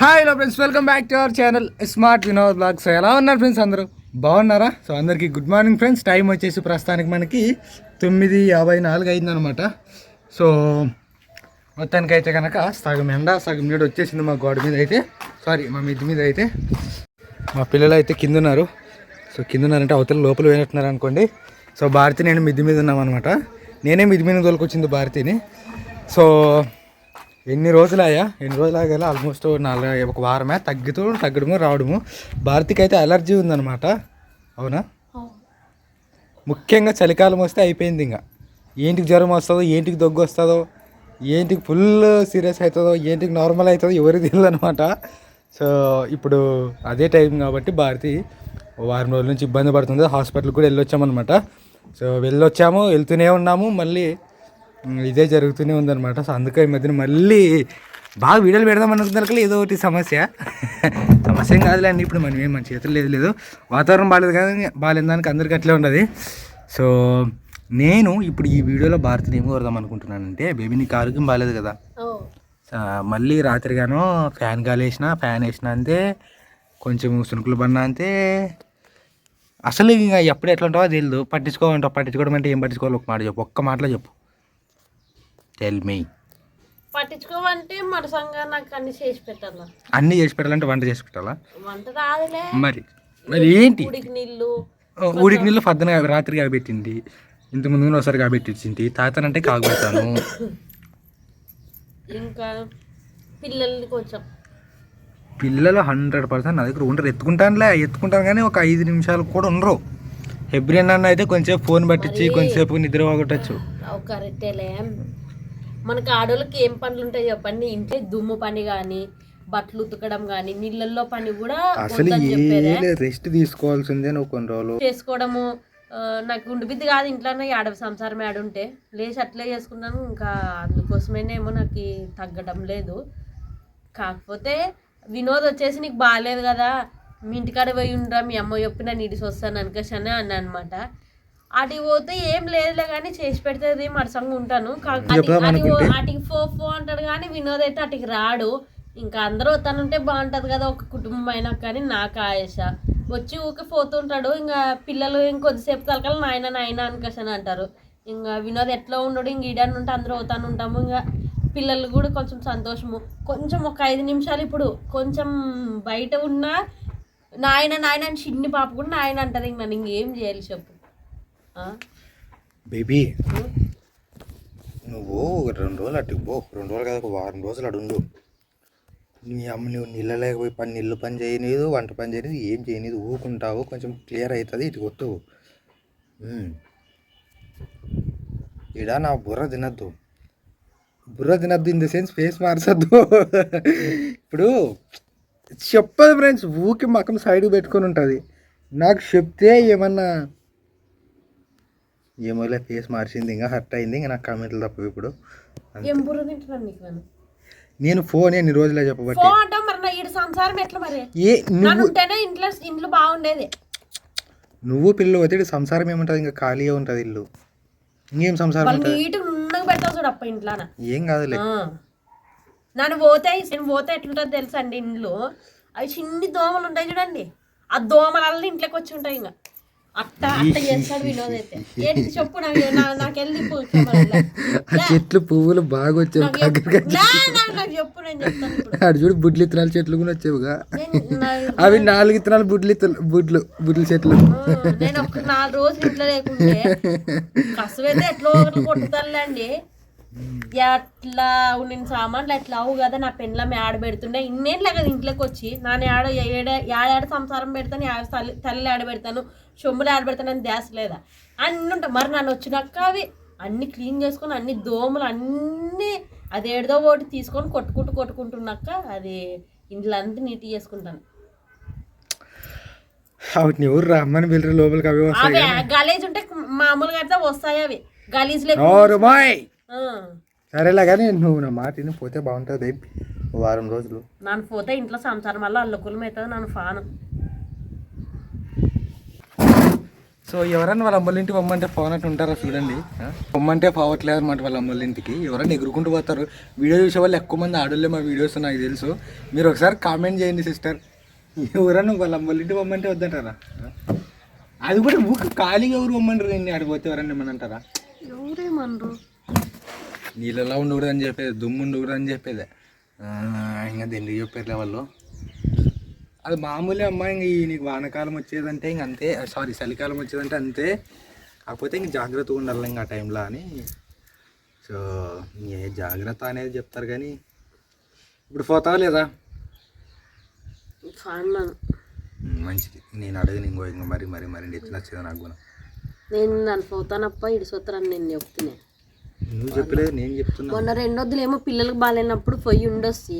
Hi hello friends welcome back to our channel smart Vinod blog so ఎలా ఉన్నారు friends అందరూ? బాగున్నారా? So అందరికీ గుడ్ మార్నింగ్ ఫ్రెండ్స్ టైం వచ్చేసి ప్రస్తుతానికి మనకి తొమ్మిది యాభై నాలుగు అయిందనమాట సో మొత్తానికి అయితే కనుక సగం ఎండ సగం నీడు వచ్చేసింది మా గోడ మీద అయితే. సారీ మా మిద్ది మీద అయితే. మా పిల్లలు అయితే కింద ఉన్నారు సో కింద ఉన్నారంటే అవతల లోపల వెళ్ళినట్టున్నారు అనుకోండి. సో భారతి నేను మిద్ది మీద ఉన్నామన్నమాట. నేనే మిద్ది మీద తోలుకొచ్చింది భారతిని. సో ఎన్ని రోజులయ్యా? ఎన్ని రోజులు ఆల్మోస్ట్ నాలుగు ఒక వారమే? తగ్గుతూ తగ్గడము రావడము. భారతికి అయితే అలర్జీ ఉందన్నమాట. అవునా? ముఖ్యంగా చలికాలం వస్తే అయిపోయింది ఇంకా. ఏంటికి జ్వరం వస్తుందో ఏంటికి దగ్గు వస్తుందో ఏంటికి ఫుల్ సీరియస్ అవుతుందో ఏంటికి నార్మల్ అవుతుందో ఎవరికి తెలియదు అనమాట సో ఇప్పుడు అదే టైం కాబట్టి భారతి వారం రోజుల నుంచి ఇబ్బంది పడుతుంది. హాస్పిటల్కి కూడా వెళ్ళొచ్చామన్నమాట. సో వెళ్ళొచ్చాము వెళ్తూనే ఉన్నాము. మళ్ళీ ఇదే జరుగుతూనే ఉందన్నమాట. సో అందుకే ఈ మధ్యన మళ్ళీ బాగా వీడియోలు పెడదాం అనుకున్నారు ఏదో ఒకటి సమస్య. సమస్య ఏం కాదులేండి ఇప్పుడు మనం ఏం మన చేతులు లేదు లేదు. వాతావరణం బాగాలేదు కానీ బాగాలేదు దానికి అందరికీ అట్లే ఉండదు సో నేను ఇప్పుడు ఈ వీడియోలో భారతిని ఏం కోరదాం అనుకుంటున్నానంటే బేబీ నీకు ఆరోగ్యం బాగాలేదు కదా. మళ్ళీ రాత్రిగానో ఫ్యాన్ గాలి వేసిన ఫ్యాన్ వేసిన అంతే కొంచెం సునుకులు పడినా అంతే అసలు ఇంకా ఎప్పుడు ఎట్లా ఉంటావో తెలియదు పట్టించుకోమంటావు పట్టించుకోవడం అంటే ఏం పట్టించుకోవాలి? ఒక మాట చెప్పు ఒక్క మాటలో చెప్పు. టెల్ మీ పట్టించుకోమంటే మరసంగా నాకు అన్ని చేసి పెట్టాల? అన్నీ చేసి పెట్టాలంటే వంట చేసి పెట్టాలా? వంట రాదులే. మరి మరి ఏంటి? ఉడికి నీళ్ళు. ఉడికి నీళ్ళు పద్దన రాత్రి కాబెట్టింది ఇంత ముందు ఒకసారి కాబెట్టించింది తాతనంటే కాగబెడతాను ఇంకా పిల్లల్ని కొంచెం. పిల్లలు హండ్రెడ్ పర్సెంట్ నా దగ్గర ఉండరు. ఎత్తుకుంటానులే ఎత్తుకుంటాను కానీ ఒక ఐదు నిమిషాలు కూడా ఉండరు. హెబ్రియన్ అన్న అయితే కొంచెంసేపు ఫోన్ పట్టించి కొంచెంసేపు నిద్ర పోగొట్టచ్చు. మనకి ఆడోళ్ళకి ఏం పనులు ఉంటాయి చెప్పండి ఇంట్లో దుమ్ము పని కానీ బట్టలు ఉతకడం కానీ నీళ్ళల్లో పని కూడా అసలు రెస్ట్ తీసుకోవాల్సిందే నువ్వు కొన్ని రోజులు. చేసుకోవడము నాకు ఉండిబిద్ది కాదు ఇంట్లోనే ఆడ సంసారం ఆడుంటే. లేచి అట్లే చేసుకున్నాను ఇంకా అందుకోసమేనేమో నాకు తగ్గడం లేదు. కాకపోతే వినోద్ వచ్చేసి నీకు బాగాలేదు కదా మీ ఇంటికాడ పోయి ఉండరా మీ అమ్మ చెప్పి నేను ఇడిసి వస్తాను అనుకోసనే అన్న అనమాట అటు పోతే ఏం లేదులే కానీ చేసి పెడితే మరసంగా ఉంటాను. అటుకి ఫో ఫో అంటాడు కానీ వినోద్ అయితే అటుకి రాడు. ఇంకా అందరూ వస్తానంటే బాగుంటుంది కదా ఒక కుటుంబం అయినా కానీ నాకు ఆయేష వచ్చి ఊకే పోతుంటాడు ఇంకా పిల్లలు ఇంకొద్దిసేపు తలకాలి నాయన నాయన అనుకోసని అంటారు. ఇంకా వినోద్ ఎట్లా ఉండడు? ఇంక ఈడని ఉంటే అందరూ అవుతాను ఉంటాము. ఇంకా పిల్లలు కూడా కొంచెం సంతోషము. కొంచెం ఒక ఐదు నిమిషాలు ఇప్పుడు కొంచెం బయట ఉన్నా నాయన నాయన అని చిన్ని పాప కూడా నాయన అంటారు ఇంక నన్ను ఇంకేం చేయాలి చెప్పు? బేబీ. నువ్వు ఒక రెండు రోజులు అటు పో. రెండు రోజులు కాదు ఒక వారం రోజులు అడు ఉండు. నీ అమ్మ నువ్వు నీళ్ళ లేకపోయి పని నీళ్ళు పని చేయనీదు వంట పని చేయనీదు ఏం చేయనీదు. ఊకుంటావు కొంచెం క్లియర్ అవుతుంది ఇటు కొట్టు. ఇడ నా బుర్ర తినద్దు. బుర్ర తినద్దు ఇన్ ద సెన్స్ ఫేస్ మార్చద్దు. ఇప్పుడు చెప్పదు ఫ్రెండ్స్ ఊకి మకం సైడ్ పెట్టుకొని ఉంటుంది. నాకు చెప్తే ఏమన్నా ఏమోలే ఫేస్ మార్చింది ఇంకా హర్ట్ అయింది ఇంకా నాకు కామెంట్లు తప్పవు ఇప్పుడు. ఏం బుర్ర తింటున్నాను నీకు నేను నేను ఫోన్ ఎన్ని రోజులే చెప్పబట్టి. మరి నా ఈడు సంసారం ఎట్లా మరి? ఏ నన్ను నువ్వు ఉంటేనే ఇంట్లో ఇంట్లో బాగుండేది. నువ్వు పిల్లలు పోతే ఈడ సంసారం ఏముంటుంది? ఇంకా ఖాళీగా ఉంటుంది ఇల్లు. ఇంకేం సంసారం వాళ్ళు ఉంటుంది? నీట్గా ఉన్నగా పెడతావు చూడు అప్ప ఇంట్లోన. ఏం కాదులే. ఆ. నన్ను పోతే నేను పోతే ఎట్లుంటుంది తెలుసా అండి ఇంట్లో అవి చిన్ని దోమలు ఉంటాయి చూడండి. ఆ దోమలన్నీ ఇంట్లోకి వచ్చి ఉంటాయి ఇంకా. అట్ట అట్ట చేస్తాడు వినోద్ అయితే. ఏంటి చెప్పు నాకు నా- నాకు వెళ్ళి పో- కెమెరాలో. ఆ చెట్లు పువ్వులు బాగా వచ్చావు చెప్పు. నేను చెప్తాను ఆడు చూడు బుడ్లు ఇత్తనాలు చెట్లు కూడా వచ్చావుగా అవి నాలుగు ఇత్తనాలు బుడ్లు ఇత్తలు బుడ్లు బుడ్ల చెట్లు. ఆ, నేను ఒక నాలుగు రోజులు ఇంట్లో లేకుంటే కసవైతే ఎట్లా ఒకటి కొట్టుతానులేండి ఎట్లా నేను సామాన్లు ఎట్లా అవు కదా నా పెన్ల ఆడ పెడుతుండే. ఇన్నేళ్ళే కదా ఇంట్లోకి వచ్చి నాన్న ఆడ ఏడ ఏడాడ సంసారం పెడతాను యాడ తల్లి తల్లి ఆడ పెడతాను సొమ్ములు ఆడ పెడతాను అని ధ్యాస లేదా? అన్నీ ఉంటాయి. మరి నన్ను వచ్చినాక అవి అన్ని క్లీన్ చేసుకొని అన్ని దోమలు అన్నీ అది ఏడదో ఒకటి తీసుకొని కొట్టుకుంటూ కొట్టుకుంటున్నాక అది ఇంట్లో అంతా నీట్ చేసుకుంటాను వాటిని ఎవరు రమ్మని పిల్లలు లోపలికి అవి వస్తాయి గలీజ్ ఉంటే మామూలుగా అయితే వస్తాయి అవి. గలీజ్ ఆ. సరేలా కానీ నువ్వు నా మాట విని పోతే బాగుంటుంది. వారం రోజులు. నన్ను పోతే ఇంట్లో సంసారం వల్ల అల్లకులం అవుతుంది నన్ను ఫాను. సో ఎవరన్నా వాళ్ళ అమ్మల ఇంటికి పొమ్మంటే పోనట్టు ఉంటారా చూడండి? పొమ్మంటే పోవట్లేదు అనమాట వాళ్ళ అమ్మల ఇంటికి. ఎవరన్నా ఎగురుకుంటూ పోతారు. వీడియో చూసే వాళ్ళు ఎక్కువ మంది ఆడోళ్ళే మా వీడియోస్ నాకు తెలుసు. మీరు ఒకసారి కామెంట్ చేయండి సిస్టర్. ఎవరన్నా వాళ్ళ అమ్మల ఇంటికి పొమ్మంటే వద్దంటారా? అది కూడా ఊక ఖాళీగా ఎవరు పొమ్మంటారు? నేను ఆడిపోతే ఎవరన్నా ఏమని అంటారా ఎవరేమనరు నీళ్ళలో ఉండకూడదని చెప్పేది దుమ్ము ఉండకూడదని చెప్పేది. ఆ, ఇంకా ఎందుకు చెప్పారులే వాళ్ళు? అది మామూలే అమ్మా ఇంక ఈ నీకు వానకాలం వచ్చేదంటే ఇంక అంతే. సారీ చలికాలం వచ్చేదంటే అంతే. కాకపోతే ఇంక జాగ్రత్తగా ఉండాలి ఇంకా ఆ టైంలో అని. సో ఏ జాగ్రత్త అనేది చెప్తారు కానీ ఇప్పుడు పోతావా లేదా? మంచిది. నేను అడగను ఇంకో ఇంకా మరి మరి మరి ఎత్తి నచ్చేది నాకు నేను నన్ను పోతానప్ప ఇడిసొత్తారని నేను చెప్తున్నా. నువ్వు చెప్పలేదు నేను చెప్తున్నా. మొన్న రెండొద్దులేమో పిల్లలకు బాగాలేనప్పుడు పొయ్యి ఉండొచ్చి.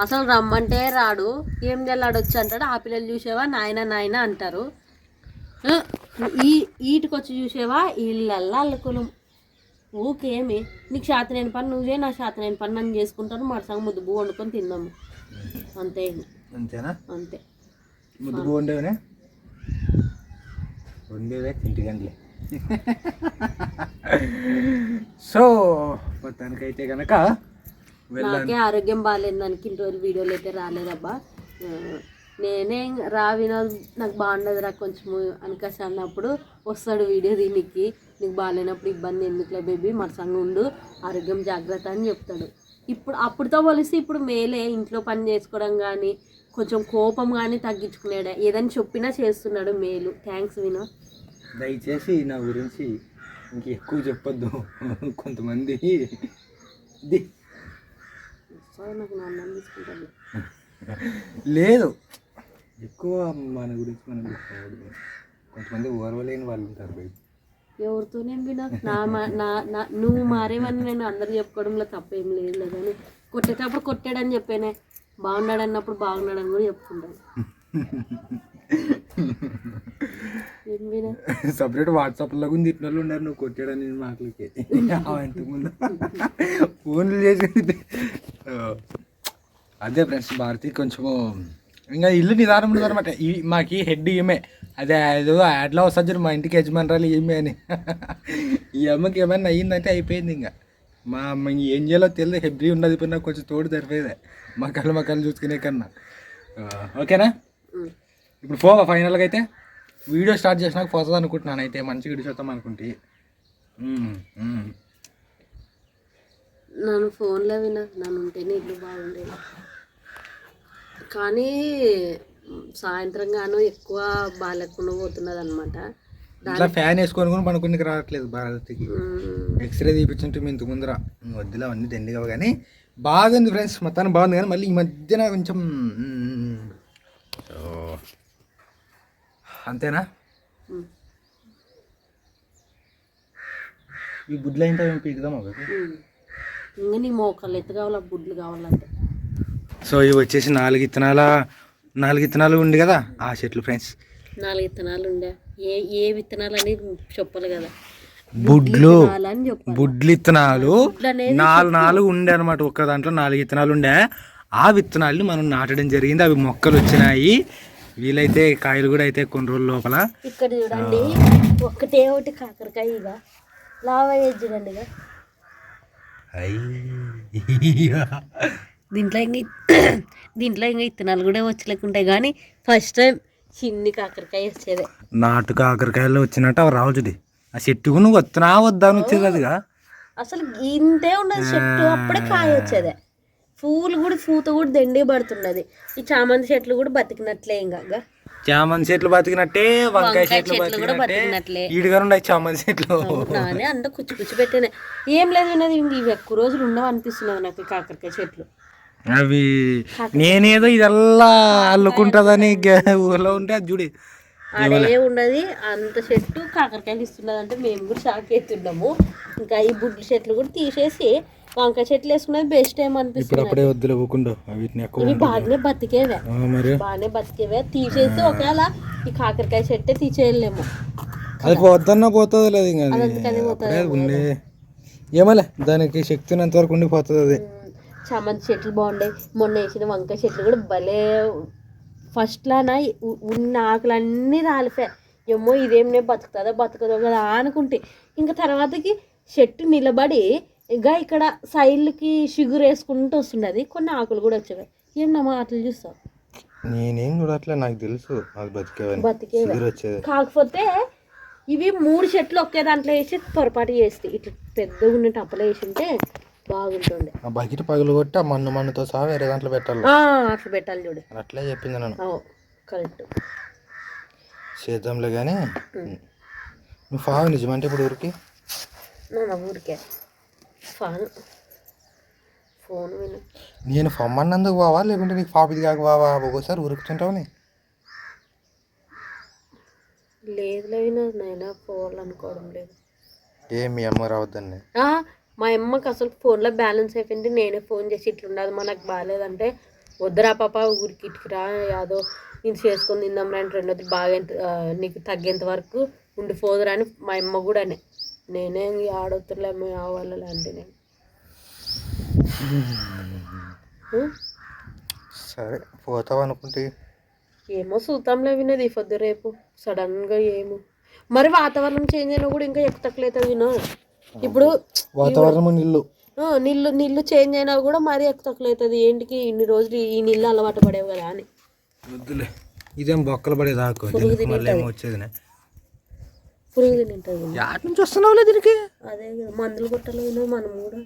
అసలు రమ్మంటే రాడు. ఏం తెల్లాడొచ్చు అంటాడు ఆ పిల్లలు చూసేవా? నాయన నాయన అంటారు. ఈ ఈటికి వచ్చి చూసేవా? ఇళ్ళల్లా అల్లుకులం ఊకేమి? నీకు శాతనైన పని నువ్వే నా శాతనైన పని నన్ను చేసుకుంటాను మరసంగా ముద్దు బువ్వ వండుకొని తిందాము అంతే. అంతేనా? అంతే. ముద్దు బాగుండేవనే ఉండేవే ఇంటి గంటలే సో మొత్తానికైతే కనుక నాకే ఆరోగ్యం బాగాలేదు దానికి ఇన్ని రోజులు వీడియోలు అయితే రాలేదబ్బా. నేనే రా వినోద్ నాకు బాగుండదు రా కొంచెము అనకాశ అన్నప్పుడు వస్తాడు వీడియో దీనికి. నీకు బాగాలేనప్పుడు ఇబ్బంది ఎందుకులే బేబీ మరసంగా ఉండు ఆరోగ్యం జాగ్రత్త అని చెప్తాడు. ఇప్పుడు అప్పుడుతో పోలిస్తే ఇప్పుడు మేలే ఇంట్లో పని చేసుకోవడం కానీ కొంచెం కోపం కానీ తగ్గించుకునేడా? ఏదని చెప్పినా చేస్తున్నాడు మేలు. థ్యాంక్స్ వినోద్ దయచేసి నా గురించి ఇంక ఎక్కువ చెప్పొద్దు. కొంతమంది లేదు. ఎక్కువ మన గురించి మనం చెప్పకూడదు. కొంతమంది ఓర్వలేని వాళ్ళు ఉంటారు బయట. ఎవరితో నేను వినా? నా మా- నా నువ్వు మారేవని నేను అందరు చెప్పుకోవడంలో తప్పేం లేదు కానీ కొట్టేటప్పుడు కొట్టాడని చెప్పానే. బాగున్నాడు అన్నప్పుడు బాగున్నాడని కూడా చెప్పుకుంటాను. సపరేట్ వాట్సాప్లో లాగా ఉంది ఇట్లా ఉన్నారు నువ్వు కొట్టాడని నేను మాటలకి. ముందు. ఫోన్లు చేసి అదే ఫ్రెండ్స్ భారతి కొంచెము ఇంకా ఇల్లు నిదానం ఉండదు అనమాట ఈ మాకి హెడ్ ఈమె అదే ఏదో యాడ్లో వస్తుంది మా ఇంటికి యజమానురాలు ఈమె అని. ఈ అమ్మకి ఏమైనా అయ్యిందంటే అయిపోయింది ఇంకా. మా అమ్మ ఏం చేయాలో తెలియదు. హెబ్రీ ఉన్నది ఇప్పుడు నాకు కొంచెం తోడు సరిపోయేదే మా కళ్ళు మా కళ్ళు చూసుకునే కన్నా. ఓకేనా? ఇప్పుడు పోవా ఫైనల్గా అయితే? వీడియో స్టార్ట్ చేసినాక పోతుంది అనుకుంటున్నాను అయితే మంచిగా ఇడిచొద్దాం అనుకుంటే. ఉమ్, ఉమ్. నన్ను ఫోన్లో వినా నన్ను ఉంటేనే ఇల్లు బాగుండేది. కానీ సాయంత్రం గాను ఎక్కువ బాగాలేకుండా పోతున్నది అనమాట ఇట్లా ఫ్యాన్ వేసుకొని కూడా పనుకునికి రావట్లేదు భారతికి. ఎక్స్రే తీపించుంటే మీ ఇంతకు ముందర. వద్దులో అవన్నీ దండిగా కానీ. బాగుంది ఫ్రెండ్స్ మొత్తానికి బాగుంది కానీ మళ్ళీ ఈ మధ్యన కొంచెం అంతేనా? ఈ బుడ్లు అయితే మేము పీకుదాం ఇంకా నీ మోకాళ్ళు ఎత్తు కావాలా? బుడ్లు కావాలంటే. సో ఇవి వచ్చేసి నాలుగు ఇత్తనాల? నాలుగు ఇత్తనాలు ఉంది కదా? ఆ చెట్లు ఫ్రెండ్స్. నాలుగు విత్తనాలు ఉండే. ఏ ఏ విత్తనాలు అనేది చెప్పాలి కదా. బుడ్లు బుడ్లు ఇత్తనాలు నాలుగు నాలుగు ఉండే అనమాట ఒక్క దాంట్లో నాలుగు విత్తనాలు ఉండే. ఆ విత్తనాల్ని మనం నాటడం జరిగింది. అవి మొక్కలు వచ్చినాయి. వీలైతే కాయలు కూడా అయితే కొన్ని రోజుల లోపల. ఇక్కడ చూడండి ఒక్కటే ఒకటి కాకరకాయ ఇక లావా వేసి చూడండి ఇక. దీంట్లో ఇంకా దీంట్లో ఇంకా ఇత్తనాలు కూడా వచ్చలేకుంటాయి కానీ ఫస్ట్ టైం చిన్ని కాకరకాయ వచ్చేదే. నాటు కాకరకాయలు వచ్చినట్టు అవి రావచ్చుది ఆ చెట్టుకు నువ్వు వస్తున్నా వద్దా అని వచ్చేది అదిగా అసలు ఇంతే ఉండదు చెట్టు అప్పుడే కాయ వచ్చేదే. పూలు కూడా పూత కూడా దండి పడుతున్నది. ఈ చామంతి చెట్లు కూడా బతికినట్లే ఇంకా చామంతి చెట్లు బతికినట్టే వంకాయ చెట్లు కూడా బతికినట్లే. ఈడుగా ఉన్నాయి చామంతి చెట్లు. నానే అంత కుచ్చి కుచ్చి పెట్టానే. ఏం లేదు విన్నది ఇవి ఎక్కువ రోజులు ఉండవు అనిపిస్తున్నది నాకు కాకరకాయ చెట్లు. అవి నేనేదో ఇదల్లా అల్లుకుంటుందని ఊర్లో ఉంటే అది చూడి. ఆడే ఉండదు అంత చెట్టు కాకరకాయలు ఇస్తున్నది అంటే మేము కూడా షాక్ అవుతున్నాము. ఇంకా ఈ బుడ్ల చెట్లు కూడా తీసేసి వంకాయ చెట్లు వేసుకున్నది బెస్ట్ ఏం ఇప్పుడు అనిపిస్తుంది అప్పుడే వద్దులే ఊకుండు. వీటిని ఎక్కువ బాగానే బతికేవే. బాగానే బతికేవే. తీసేసి ఒకవేళ ఈ కాకరకాయ చెట్టే తీసేయలేము. అది పోతున్నా పోతుంది లేదు ఇంకా ఏమలే దానికి శక్తి ఉన్నంత వరకు ఉండిపోతుంది అది. చామంతి చెట్లు బాగుంటాయి మొన్న వేసిన వంకాయ చెట్లు కూడా భలే ఫస్ట్లాన ఉన్న ఆకులన్నీ రాలిపోయాయి ఏమో ఇదేం నేను బతుకుతుందో బతుకుదో కదా అనుకుంటే. ఇంకా తర్వాతకి చెట్టు నిలబడి ఇక ఇక్కడ సైడ్కి షుగర్ వేసుకుంటూ వస్తుండేది కొన్ని ఆకులు కూడా వచ్చేవి. ఏంటమ్మా అట్లా చూస్తావు? నేనేం చూడట్లే నాకు తెలుసు బతికేవా? కాకపోతే ఇవి మూడు చెట్లు ఒకే దాంట్లో వేసి పొరపాటు చేస్తాయి ఇట్లా పెద్దగా ఉన్న టప్పలో వేసి ఉంటే బాగుంటుండే. ఆ బకెట్ పగలు కొట్టి ఆ మన్ను మన్నుతో సహా వేరే దాంట్లో పెట్టాలి. అట్లా పెట్టాలి చూడు. అట్లే చెప్పింది నన్ను. కరెక్ట్. చేద్దాంలే కానీ నువ్వు ఫావ్ నిజమంటే ఇప్పుడు ఊరికి? నా ఊరికే. ఫోన్. ఫోన్ విను. నేను ఫమ్మన్నందుకు బావా? లేకుంటే నీకు ఫాప్ ఇది కాక బావా? ఒక్కోసారి ఉరుకుతుంటావని లేదు లేదు నైనా పోవాలనుకోవడం లేదు. ఏం మీ అమ్మ రావద్దండి. మా అమ్మకి అసలు ఫోన్లో బ్యాలెన్స్ అయిపోయింది. నేనే ఫోన్ చేసి ఇట్లుండదు మనకు బాగాలేదంటే వద్దురా పాప ఊరికి ఇటుకురా యాదో నేను చేసుకొని తిందాం రా అంటే రెండోది బాగా నీకు తగ్గేంత వరకు ఉండి పోదురా అని మా అమ్మ కూడా అనే. నేనే ఆడొత్తులే ఆవాలే అంటే నేను. ఉం? సరే పోతావు అనుకుంటే ఏమో చూద్దాంలే వినది పొద్దు రేపు. సడన్గా ఏమో. మరి వాతావరణం చేంజ్ అయినా కూడా ఇంకా అవుతుంది వినో. ఇప్పుడు వాతావరణం నీళ్ళు. ఆ, నీళ్ళు నీళ్ళు చేంజ్ అయినా కూడా మరీ అవుతుంది ఏంటికి ఇన్ని రోజులు ఈ నీళ్ళు అలవాటు పడేవి కదా అని. వద్దులే. ఇదేం బొక్కలు పడేది ఆకు మళ్ళీ ఏమో వచ్చేది పురుగు తింటుంది యాటి నుంచి వస్తున్నావులే దీనికి? అదే మందులు కొట్టాలి వినో మనం కూడా.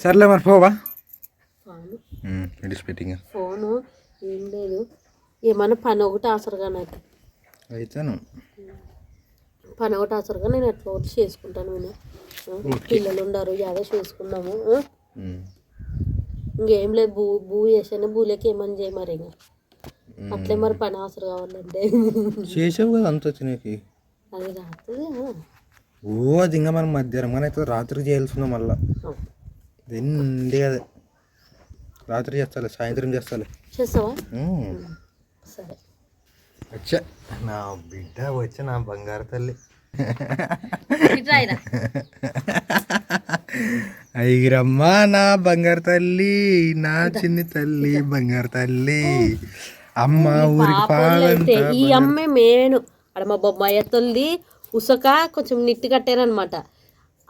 సర్లే మరి పోవా. ఫోను విడిచిపెట్టింగ్ ఫోను ఏం లేదు. ఏమన్నా పని ఒకటి ఆసరగా నాకు అయితేను. పని ఒకటి ఆసరగా నేను ఎట్లా ఒకటి చేసుకుంటాను ఆ, పిల్లలు ఉండరు యాదో చేసుకుందాము ఆ? ఇంకేం లేదు భూ భూ చేసాను భూలకి ఏమని చేయ మరి ఇంకా. అట్లే మరి పని అవసరం కావాలంటే. చేసావు కదా అంత వచ్చినాకి అది రాస్తుంది ఓ అది ఇంకా మనం మధ్యాహ్నం మన అయితే రాత్రి చేయాల్సిందో మళ్ళా. దండి కదా రాత్రి చేస్తాలే సాయంత్రం చేస్తాలే. చేస్తావా. సరే. వచ్చా. నా బిడ్డ వచ్చా నా బంగారు తల్లి. అయ్యరమ్మా నా బంగారు తల్లి నా చిన్ని తల్లి బంగారు తల్లి. అమ్మ ఈ అమ్మే మేను. ఆడ మా బొమ్మాయి తల్లి ఉసక కొంచెం నిట్టి కట్టారనమాట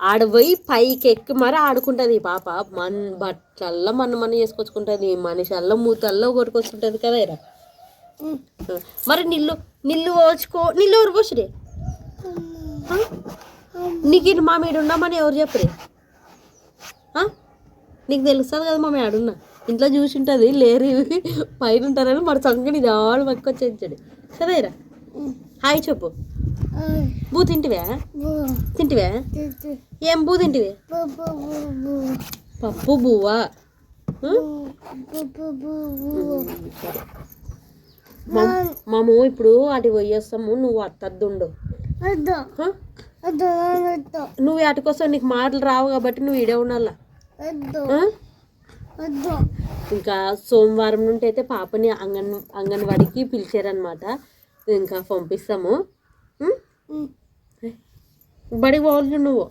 ఆడ పోయి పైకి ఎక్కి మరి ఆడుకుంటుంది పాప. మన బట్టల్లో మన మన చేసుకొచ్చుకుంటుంది మనిషిల్లో మూతల్లో కొట్టుకొచ్చుంటుంది కదా ఇరా మరి నిల్లు నిల్లు పోచుకో నిల్లు ఎవరు పోసురే? నీకు మా ఉన్నామని ఎవరు చెప్పరే? నీకు తెలుస్తుంది కదా మా మేడున్నా? ఇంట్లో చూసి ఉంటుంది లేరు పైన ఉంటారని మరి సంగని దాడు పట్టుకొచ్చేసాడు. సరేరా? హాయ్ చెప్పు. బూ తింటివే? తింటివే? ఏం బూ తింటివే? పప్పు బువ్వా మాము ఇప్పుడు అటు పోయేస్తాము నువ్వు అత్తద్దుండు. హ? నువ్వు అటుకొస్తావు నీకు మాటలు రావు కాబట్టి నువ్వు ఇడే ఉండాలా? ఇంకా సోమవారం నుండి అయితే పాపని అంగన్ అంగన్వాడికి పిలిచారనమాట ఇంకా పంపిస్తాము? బడికి పోవాలి నువ్వు?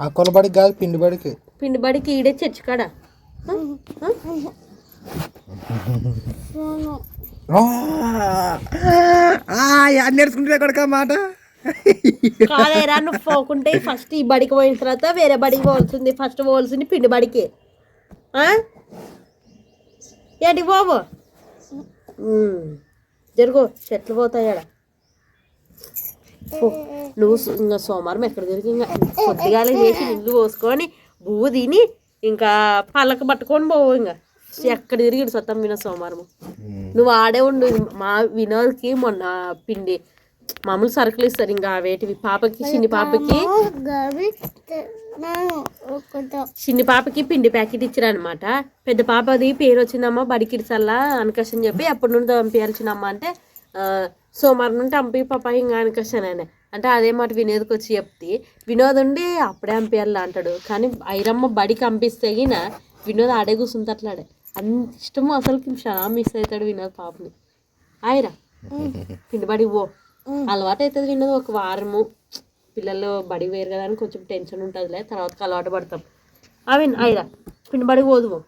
ఆ కొలబడికి కాదు పిండి బడికి. పిండి బడికి ఈడే చర్చి కాడ? ఆ? ఆ? నేర్చుకుంటే కొడక మాట? కాదేరా నువ్వు పోకుంటే ఫస్ట్ ఈ బడికి పోయిన తర్వాత వేరే బడికి పోవాల్సింది. ఫస్ట్ పోవాల్సింది పిండి బడికి? ఏంటి బాబు. జరుగు చెట్లు పోతాయాడ. నువ్వు ఇంకా సోమవారం ఎక్కడ తిరిగి ఇంకా కొద్దిగాలే చేసి ఇల్లు పోసుకొని పువ్వు తిని ఇంకా పళ్ళక పట్టుకొని పోవు ఇంకా ఎక్కడ తిరిగి సొత్తం విన సోమవారం నువ్వు ఆడే ఉండు మా వినోద్కి మొన్న పిండి మామూలు సరుకులు ఇస్తారు. ఇంకా వేటివి పాపకి చిన్ని పాపకి. చిన్ని పాపకి పిండి ప్యాకెట్ ఇచ్చారనమాట పెద్ద పాపది పేరు వచ్చిందమ్మా బడికి ఇడిసల్లా అనకష్ చెప్పి అప్పటి నుండి పంపించాల్సినమ్మా అంటే సోమవారం నుండి పంపి పాప ఇంకా అనకష్ అని. అంటే అదే మాట వినోద్కి వచ్చి చెప్తే వినోద్ ఉండి అప్పుడే పంపించాలి అంటాడు. కానీ ఐరమ్మ బడికి పంపిస్తే గిన వినోద్ ఆడే కూర్చుంటే అట్లాడే. అంత ఇష్టము అసలు చాలా మిస్ అవుతాడు వినోద్ పాపని. ఆయరా? పిండి బడికి పో. అలవాటు అవుతుంది విన్నది. ఒక వారము పిల్లలు బడి వేరు కదా అని కొంచెం టెన్షన్ ఉంటుందిలే. తర్వాత అలవాటు పడతాం. అవి అయిరా. పిండి బడికి పోదుము